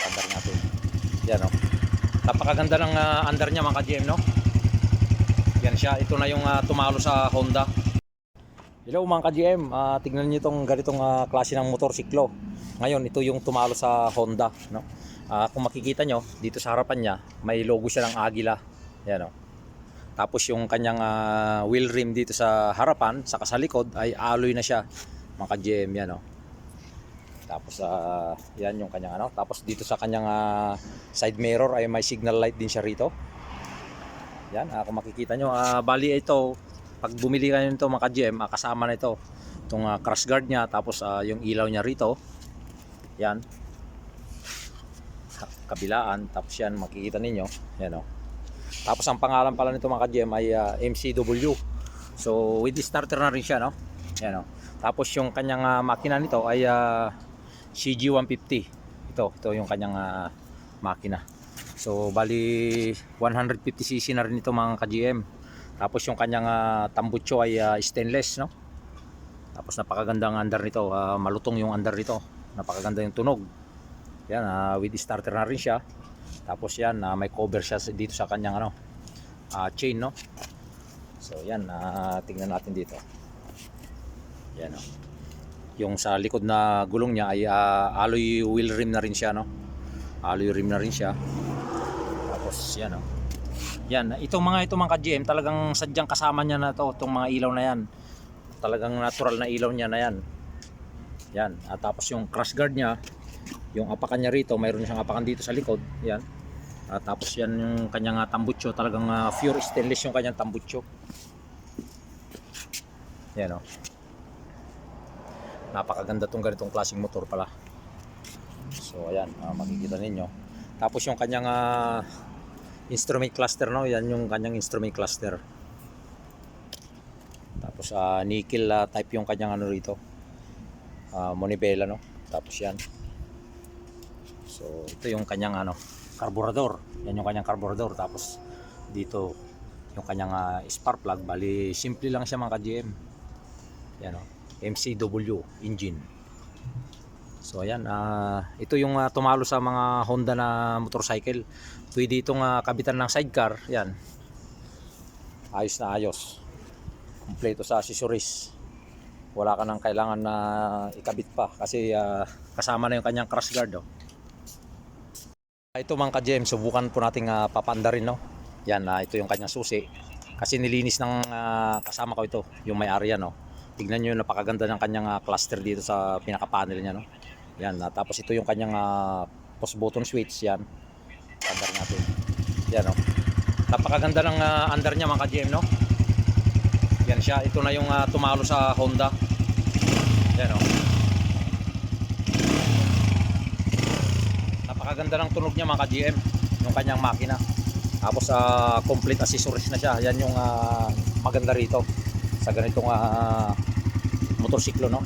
Andar natin. Yan oh. Napakaganda ng ah, andar niya mga ka-GM no. Yan siya. Ito na yung ah, tumalo sa Honda. Hello mga ka-GM. Ah, tignan niyo itong ganitong ah, klase ng motorsiklo. Ngayon ito yung tumalo sa Honda no. Ah, kung makikita nyo dito sa harapan niya may logo siya ng Agila. Yan oh. Tapos yung kanyang ah, wheel rim dito sa harapan, sa likod ay alloy na siya. Mga ka-GM yan oh. Tapos ah, yan yung kanyang ano. Tapos dito sa kanyang ah, side mirror ay may signal light din siya rito. Yan, ah, kung makikita nyo, ah, bali ito, pag bumili kayo nito mga ka-GM, ah, kasama na ito. Itong ah, crash guard niya, tapos ah, yung ilaw niya rito. Yan. Ka- Kabilaan, tapos yan, makikita ninyo. Yan oh. Tapos ang pangalan pala nito mga ka-GM ay ah, MCW. So with starter na rin siya, no? Yan oh. Tapos yung kanyang ah, makina nito ay ah, CG150. Ito, ito yung kanyang ah, makina. So bali 150cc na rin ito mga ka-GM. Tapos yung kanyang ah, tambucho ay ah, stainless, no? Tapos napakagandang andar nito, ah, malutong yung andar nito. Napakaganda yung tunog. Yan, ah, with starter na rin siya. Tapos yan, ah, may cover siya dito sa kanyang ano, ah, chain, no? So yan, ah, tingnan natin dito. Yan, oh. Yung sa likod na gulong niya ay ah, alloy wheel rim na rin siya, no? Alloy rim na rin siya. Tapos yan, oh. Yan, itong mga ito mga ka-GM, talagang sadyang kasama niya na to, itong mga ilaw na yan. Talagang natural na ilaw niya na yan. Yan, at tapos yung crash guard niya, yung apakan niya rito, mayroon siyang apakan dito sa likod. Yan. At tapos yan yung kanyang ah, tambucho, talagang ah, pure stainless yung kanyang tambucho. Yan oh. Napakaganda tong ganitong klaseng motor pala. So ayan, ah, makikita ninyo. Tapos yung kanyang ah, instrument cluster no, yan yung kanyang instrument cluster. Tapos ah, nickel ah, type yung kanyang ano rito. Ah, Monibela no. Tapos yan. So ito yung kanyang ano, carburetor. Yan yung kanyang carburetor. Tapos dito yung kanyang ah, spark plug. Bali simple lang siya mga ka-GM. Yan o. MCW engine. So ayan, ah, ito yung ah, tumalo sa mga Honda na motorcycle. Pwede itong ah, kabitan ng sidecar, yan. Ayos na ayos. Kompleto sa accessories. Wala ka nang kailangan na ikabit pa kasi ah, kasama na yung kanyang crash guard. Oh. Ito mga ka-GM, subukan po nating ah, papandarin no. Yan, ah, ito yung kanyang susi. Kasi nilinis ng ah, kasama ko ito, yung may-ari yan no. Tignan nyo napakaganda ng kanyang ah, cluster dito sa pinaka-panel niya no. Yan, ah, tapos ito yung kanyang ah, post button switch yan. Andar natin. Yan no. Napakaganda ng ah, andar niya mga ka-GM no. Yan siya, ito na yung ah, tumalo sa Honda. Yan no. Napakaganda ng tunog niya mga ka-GM, yung kanyang makina. Tapos ah, complete accessories na siya. Yan yung ah, maganda rito sa ganitong ah, motorsiklo no.